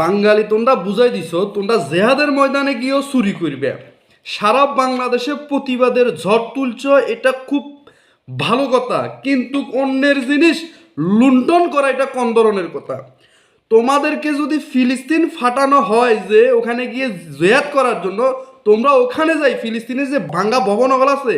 বাঙালি, তোমরা বুঝাই দিছ, তোমরা জেহাদের ময়দানে গিয়েও চুরি করবে। সারা বাংলাদেশে প্রতিবাদের ঝড় তুলছ, এটা খুব ভালো কথা, কিন্তু অন্যের জিনিস লুণ্ঠন করা এটা কোন ধরনের কথা? তোমাদেরকে যদি ফিলিস্তিন ফাটানো হয় যে, ওখানে গিয়ে জেহাদ করার জন্য, তোমরা ওখানে যাই, ফিলিস্তিনে যে ভাঙ্গা ভবনগুলো আছে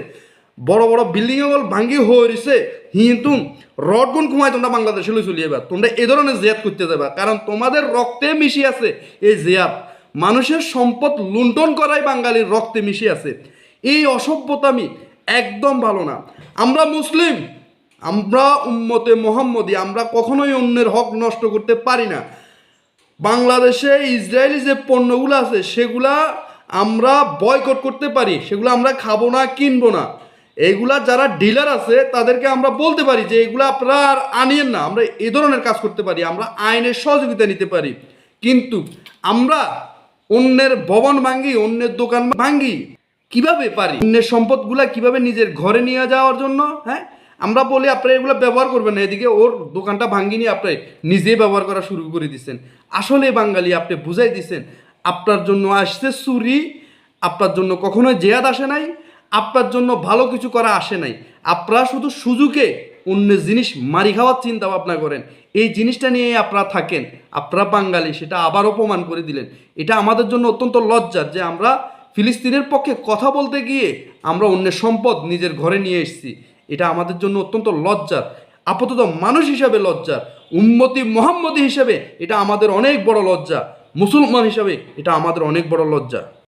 বড় বড় বিল্ডিং হল ভাঙ্গি হয়েছে কিন্তু রডগুন ঘুমায় তোমরা বাংলাদেশে লই চলিয়ে যাবা। তোমরা এ ধরনের জেয়াদ করতে যাবা। কারণ তোমাদের রক্তে মিশি আছে এই জেয়াদ। মানুষের সম্পদ লুণ্ঠন করাই বাঙালির রক্তে মিশে আছে। এই অসভ্যতামি একদম ভালো না। আমরা মুসলিম, আমরা উম্মতে মোহাম্মদি, আমরা কখনোই অন্যের হক নষ্ট করতে পারি না। বাংলাদেশে ইসরায়েলি যে পণ্যগুলো আছে, সেগুলা আমরা বয়কট করতে পারি। সেগুলো আমরা খাব না, কিনবো না। এইগুলা যারা ডিলার আছে, তাদেরকে আমরা বলতে পারি যে এগুলো আপনারা আর আনিয়েন না। আমরা এই ধরনের কাজ করতে পারি, আমরা আইনের সহযোগিতা নিতে পারি। কিন্তু আমরা অন্যের ভবন ভাঙ্গি, অন্যের দোকান ভাঙ্গি, কীভাবে পারি? অন্যের সম্পদগুলা কীভাবে নিজের ঘরে নিয়ে যাওয়ার জন্য হ্যাঁ? আমরা বলি, আপনারা এগুলো ব্যবহার করবেন না, এদিকে ওর দোকানটা ভাঙ্গি নিয়ে আপনি নিজেই ব্যবহার করা শুরু করে দিচ্ছেন আসলে বাঙালি, আপনি বুঝাই দিচ্ছেন আপনার জন্য আসছে চুরি, আপনার জন্য কখনো জেয়াদ আসে নাই আপনার জন্য ভালো কিছু করা আসে নাই। আপনারা শুধু সুযোগে অন্য জিনিস মারি খাওয়ার চিন্তা ভাবনা করেন। এই জিনিসটা নিয়ে আপনারা থাকেন। আপনারা বাঙালি, সেটা আবার অপমান করে দিলেন। এটা আমাদের জন্য অত্যন্ত লজ্জার যে আমরা ফিলিস্তিনের পক্ষে কথা বলতে গিয়ে আমরা অন্যের সম্পদ নিজের ঘরে নিয়ে এসেছি। এটা আমাদের জন্য অত্যন্ত লজ্জার, আপাতত মানুষ হিসাবে লজ্জার, উম্মতি মোহাম্মদী হিসাবে এটা আমাদের অনেক বড় লজ্জা, মুসলমান হিসাবে এটা আমাদের অনেক বড় লজ্জা।